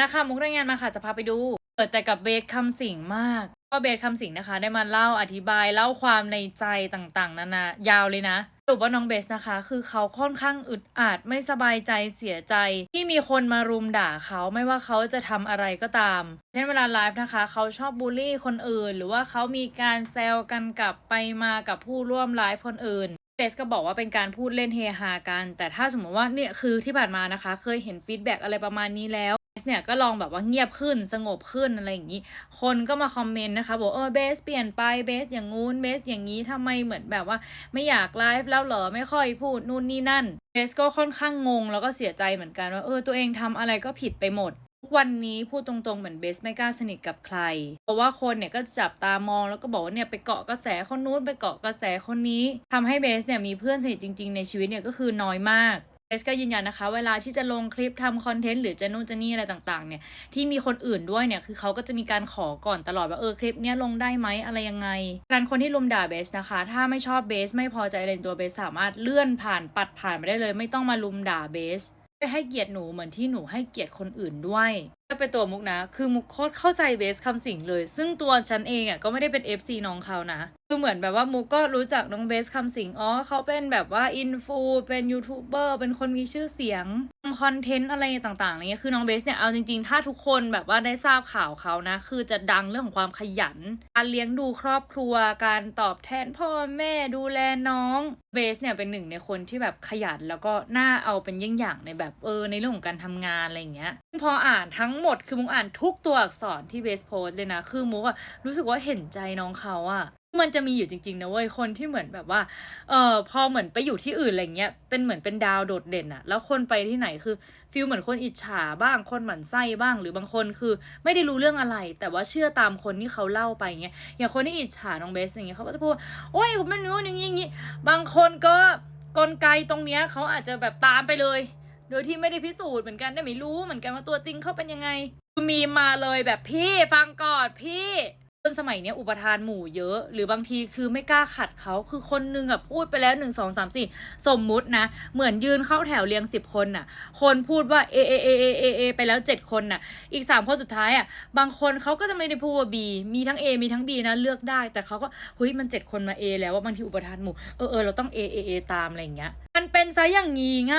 นะคะมุกรายงานมาค่ะจะพาไปดู เปิดแต่กับเบสคำสิงมากก็เบสคำสิงนะคะ ได้มาเล่าอธิบายเล่าความในใจต่างๆนานายาวเลยนะสรุปว่าน้องเบสนะคะ คือเขาค่อนข้างอึดอัดไม่สบายใจเสียใจ ที่มีคนมารุมด่าเขาไม่ว่าเขาจะทำอะไรก็ตาม เช่นเวลาไลฟ์นะคะ เขาชอบบูลลี่คนอื่น หรือว่าเขามีการแซวกันกลับไปมากับผู้ร่วมไลฟ์คนอื่นเบสก็บอกว่าเป็นการพูดเล่นเฮฮากัน แต่ถ้าสมมติว่าเนี่ยคือที่ผ่านมานะคะ เคยเห็นฟีดแบ็กอะไรประมาณนี้แล้ว สเนี่ยก็ลองแบบว่าเงียบขึ้นสงบขึ้นอะไรอย่างนี้ คนก็มาคอมเมนต์นะคะบอกเออเบสเปลี่ยนไปเบสอย่างงู้นเบสอย่างนี้ทำไมเหมือนแบบว่า ไม่อยากไลฟ์แล้วเหรอไม่ค่อยพูดนู่นนี่นั่นเบสก็ค่อนข้างงงแล้วก็เสียใจเหมือนกันว่าเออตัวเองทำอะไรก็ผิดไปหมดทุกวันนี้พูดตรงๆ เหมือนเบสไม่กล้าสนิทกับใคร เพราะว่าคนเนี่ยก็จะจับตามองแล้วก็บอกว่าเนี่ยไปเกาะกระแสคนนู้นไปเกาะกระแสคนนี้ทำให้เบสเนี่ยมีเพื่อนสนิทจริง ๆ ในชีวิตเนี่ยก็คือน้อยมาก เบสก็ยืนยันนะคะ เวลาที่จะลงคลิปทำคอนเทนต์หรือจะนู่นจะนี่อะไรต่างๆ เนี่ย ที่มีคนอื่นด้วยเนี่ย คือเขาก็จะมีการขอก่อนตลอดว่าเออคลิปเนี้ยลงได้ไหมอะไรยังไงการคนที่ลุมด่าเบสนะคะ ถ้าไม่ชอบเบสไม่พอใจอะไรตัวเบสสามารถเลื่อนผ่านปัดผ่านไปได้เลย ไม่ต้องมาลุมด่าเบสให้เกียรติหนูเหมือนที่หนูให้เกียรติคนอื่นด้วย ถ้าเป็นตัวมุกนะ คือมุกโคตรเข้าใจเบสคำสิงเลย ซึ่งตัวฉันเองอะก็ไม่ได้เป็น FC น้องเขานะ คือเหมือนแบบว่ามุกก็รู้จักน้องเบสคำสิง อ๋อเขาเป็นแบบว่าอินฟูเป็นยูทูบเบอร์เป็นคนมีชื่อเสียงทำคอนเทนต์อะไรต่างๆอะไรเงี้ย คือน้องเบสเนี่ยเอาจริงๆ ถ้าทุกคนแบบว่าได้ทราบข่าวเขานะ คือจะดังเรื่องของความขยัน การเลี้ยงดูครอบครัว การตอบแทนพ่อแม่ดูแลน้อง เบสเนี่ยเป็นหนึ่งในคนที่แบบขยันแล้วก็น่าเอาเป็นเยี่ยงอย่างในแบบเออในเรื่องของการทำงานอะไรเงี้ย พออ่านทั้งหมดคือมุกอ่านทุกตัวอักษรที่เบสโพสเลยนะ คือมุกอะรู้สึกว่าเห็นใจน้องเขาอะมันจะมีอยู่จริงๆนะเว้ยคนที่เหมือนแบบว่า เออพอเหมือนไปอยู่ที่อื่นอะไรเงี้ย เป็นเหมือนเป็นดาวโดดเด่นอะแล้วคนไปที่ไหนคือฟิลเหมือนคนอิจฉาบ้าง คนหมั่นไส้บ้าง หรือบางคนคือไม่ได้รู้เรื่องอะไร แต่ว่าเชื่อตามคนที่เขาเล่าไปเงี้ย อย่างคนที่อิจฉาน้องเบสอย่างเงี้ยเขาก็จะพูดว่า โอ้ยผมไม่รู้อย่างงี้อย่างงี้ บางคนก็กลไกตรงเนี้ยเขาอาจจะแบบตามไปเลย โดยที่ไม่ได้พิสูจน์เหมือนกันได้ไม่รู้เหมือนกันว่าตัวจริงเขาเป็นยังไงมีมาเลยแบบพี่ฟังก่อนพี่คนสมัยเนี้ยอุปทานหมู่เยอะ หรือบางทีคือไม่กล้าขัดเขาคือคนนึงอะพูดไปแล้วหนึ่งสองสามสี่สมมุตินะ เหมือนยืนเข้าแถวเรียงสิบคนน่ะ คนพูดว่าเอเอเอเอเอเอไปแล้วเจ็ดคนน่ะ อีกสามคนสุดท้ายอะบางคนเขาก็จะไม่ได้พูดว่า B มีทั้ง A มีทั้ง B นะเลือกได้ แต่เขาก็เฮ้ยมันเจ็ดคนมา A แล้วว่าบางทีอุปทานหมู่เออเออเราต้อง A A A ตามอะไรอย่างเงี้ยมันเป็นซะอย่างงี้ไง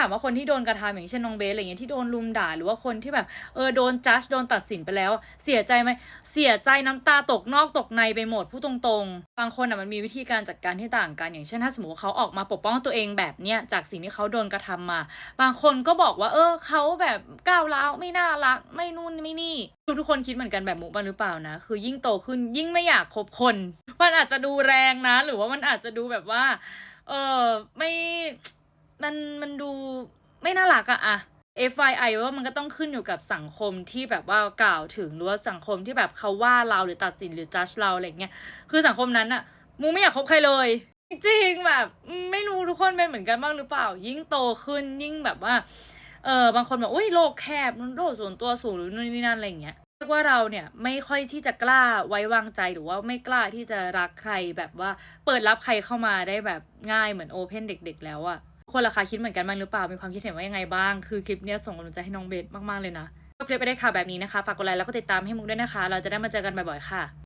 ถามว่าคนที่โดนกระทำอย่างเช่นน้องเบสอะไรเงี้ยที่โดนลุมด่าหรือว่าคนที่แบบเออโดนจัดโดนตัดสินไปแล้ว เสียใจไหมเสียใจน้ำตาตกนอกตกในไปหมดพูดตรงๆ บางคนอะมันมีวิธีการจัดการที่ต่างกัน อย่างเช่นถ้าสมมติเขาออกมาปกป้องตัวเองแบบเนี้ยจากสิ่งที่เขาโดนกระทำมา บางคนก็บอกว่า เออเขาแบบก้าวร้าวไม่น่ารัก ไม่นู่นไม่นี่ทุกทุกคนคิดเหมือนกันแบบมุกบ้างหรือเปล่านะ คือยิ่งโตขึ้นยิ่งไม่อยากคบคน มันอาจจะดูแรงนะ หรือว่ามันอาจจะดูแบบว่า เออไม่ มันมันดูไม่น่ารักอะอะ FYI ว่ามันก็ต้องขึ้นอยู่กับสังคมที่แบบว่ากล่าวถึงหรือว่าสังคมที่แบบเขาว่าเราหรือตัดสินหรือจัดเราอะไรเงี้ยคือสังคมนั้นอะมูไม่อยากคบใครเลย จริงแบบไม่รู้ทุกคนเป็นเหมือนกันบ้างหรือเปล่า ยิ่งโตขึ้นยิ่งแบบว่าเออบางคนบอกอุ้ยโลกแคบโลกส่วนตัวสูงหรือนู่นนี่นั่นอะไรเงี้ยเรียกว่าเราเนี่ยไม่ค่อยที่จะกล้าไว้วางใจหรือว่าไม่กล้าที่จะรักใครแบบว่าเปิดรับใครเข้ามาได้แบบง่ายเหมือนโอเพนเด็ก ๆ แล้วอะ คนราคาคิดเหมือนกันบ้างหรือเปล่า มีความคิดเห็นว่ายังไงบ้าง คือคลิปเนี้ยส่งกำลังใจให้น้องเบสมากๆเลยนะชอบคลิปไปได้ค่ะแบบนี้นะคะ ฝากกดไลค์แล้วก็ติดตามให้มุกด้วยนะคะ เราจะได้มาเจอกันบ่อยๆค่ะ